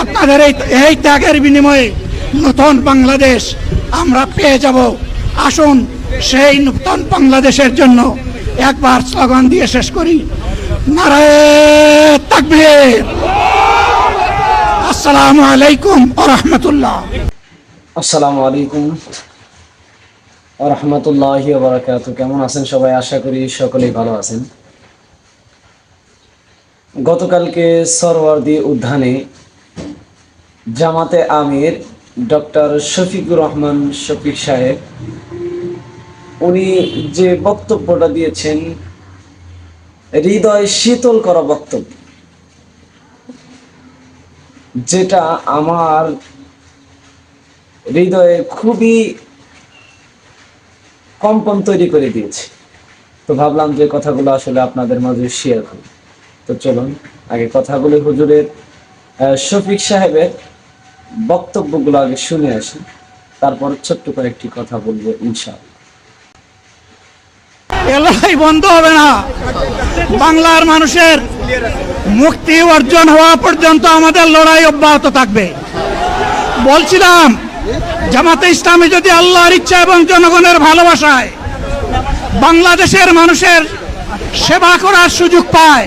আপনাদের এই এই ত্যাগের বিনিময়ে নতুন বাংলাদেশ আমরা পেয়ে যাব। আসুন সেই নতুন বাংলাদেশের জন্য একবার স্লোগান দিয়ে শেষ করি। আসসালামু আলাইকুম রাহমাতুল্লাহ। আসসালামু আলাইকুম রহমতুল্লাহি কেমন আছেন সবাই? আশা করি সকলেই ভালো আছেন। গতকালকে সরওয়ার্দী উদ্যানে জামাতে আমির ডক্টর শফিকুর রহমান শফিক সাহেব, উনি যে বক্তব্যটা দিয়েছেন, হৃদয় শীতল করা বক্তব্য, যেটা আমার হৃদয়ে খুবই কম্পন তৈরি করে দিয়েছে। তো ভাবলাম যে কথাগুলো আসলে আপনাদের মাঝে শেয়ার করি। তো চলুন আগে কথাগুলো হুজুরের আহ, শফিক সাহেবের বক্তব্যগুলো আগে শুনে আসি তারপর ছোট্ট করে একটি কথা বলব ইনশাআল্লাহ। এ লড়াই বন্ধ হবে না। বাংলার মানুষের মুক্তি অর্জন হওয়া পর্যন্ত আমাদের লড়াই অব্যাহত থাকবে। বলছিলাম জামাতে ইসলামী যদি আল্লাহর ইচ্ছা এবং জনগণের ভালোবাসায় বাংলাদেশের মানুষের সেবা করার সুযোগ পায়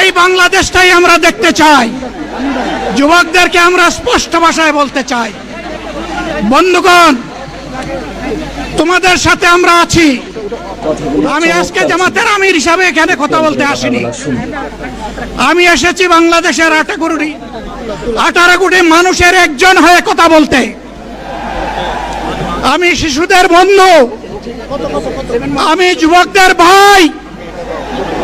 এই বাংলাদেশটাই আমরা দেখতে চাই। যুবকদেরকে আমরা স্পষ্ট ভাষায় বলতে চাই। বন্ধুগণ, তোমাদের সাথে আমরা আছি। আমি আজকে জামাতের আমির হিসাবে এখানে কথা বলতে আসিনি। আমি এসেছি বাংলাদেশের কোটি আঠারো কোটি মানুষের একজন হয়ে কথা বলতে। আমি শিশুদের বন্ধু। আমি যুবকদের ভাই।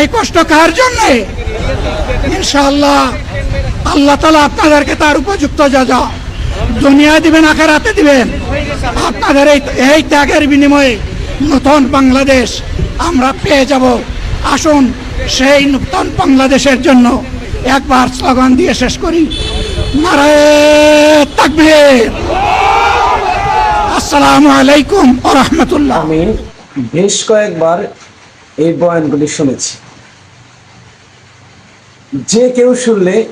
এই কষ্ট কার জন্য? ইনশাআল্লাহ, আল্লাহ তালা আপনাদেরকে তার উপযুক্ত যা যা দুনিয়া দিবেন, আখেরাতে দিবেন, আপনাদের এই এই ত্যাগের বিনিময়ে নতুন বাংলাদেশ আমরা পেয়ে যাব। আসুন, সেই নতুন বাংলাদেশের জন্য একবার স্লোগান দিয়ে শেষ করি। নারায় আসসালামু আলাইকুম ও রহমতুল্লাহ। আমি বেশ কয়েকবার এই বয়ানগুলি শুনেছি। যে কেউ শুনলে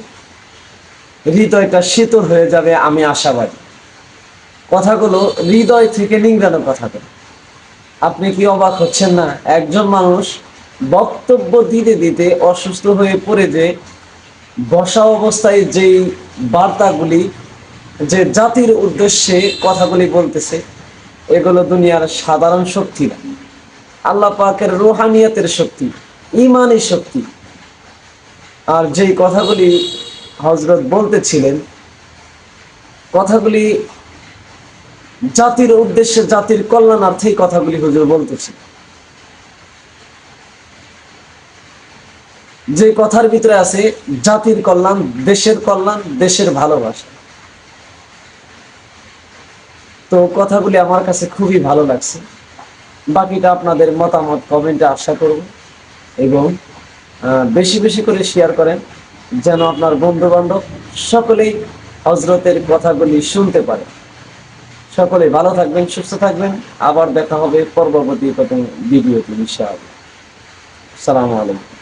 হৃদয়টা শীতল হয়ে যাবে, আমি আশাবাদী। কথাগুলো হৃদয় থেকে নিংড়ানো কথাগুলো। আপনি কি অবাক হচ্ছেন না? একজন মানুষ বক্তব্য দিতে দিতে অসুস্থ হয়ে পড়ে যে বসা অবস্থায় যেই বার্তাগুলি, যে জাতির উদ্দেশ্যে কথাগুলি বলতেছে, এগুলো দুনিয়ার সাধারণ শক্তি না। আল্লাহ পাকের রোহানিয়াতের শক্তি ইমানি শক্তি আর যেই কথাগুলি হজরত বলতেছিলেন, কথাগুলি জাতির উদ্দেশ্যে, জাতির কল্যাণার্থে এই কথাগুলি হুজুর বলতেছে যে কথার ভিতরে আছে, জাতির কল্যাণ, দেশের কল্যাণ, দেশের ভালোবাসা। তো কথাগুলি আমার কাছে খুবই ভালো লাগছে। বাকিটা আপনাদের মতামত কমেন্টে আশা করব এবং বেশি বেশি করে শেয়ার করেন, যেন আপনার বন্ধু বান্ধব সকলেই হজরতের কথাগুলি শুনতে পারে। সকলে ভালো থাকবেন, সুস্থ থাকবেন। আবার দেখা হবে পরবর্তী প্রথম ইনশাআল্লাহ। সালামু আলাইকুম।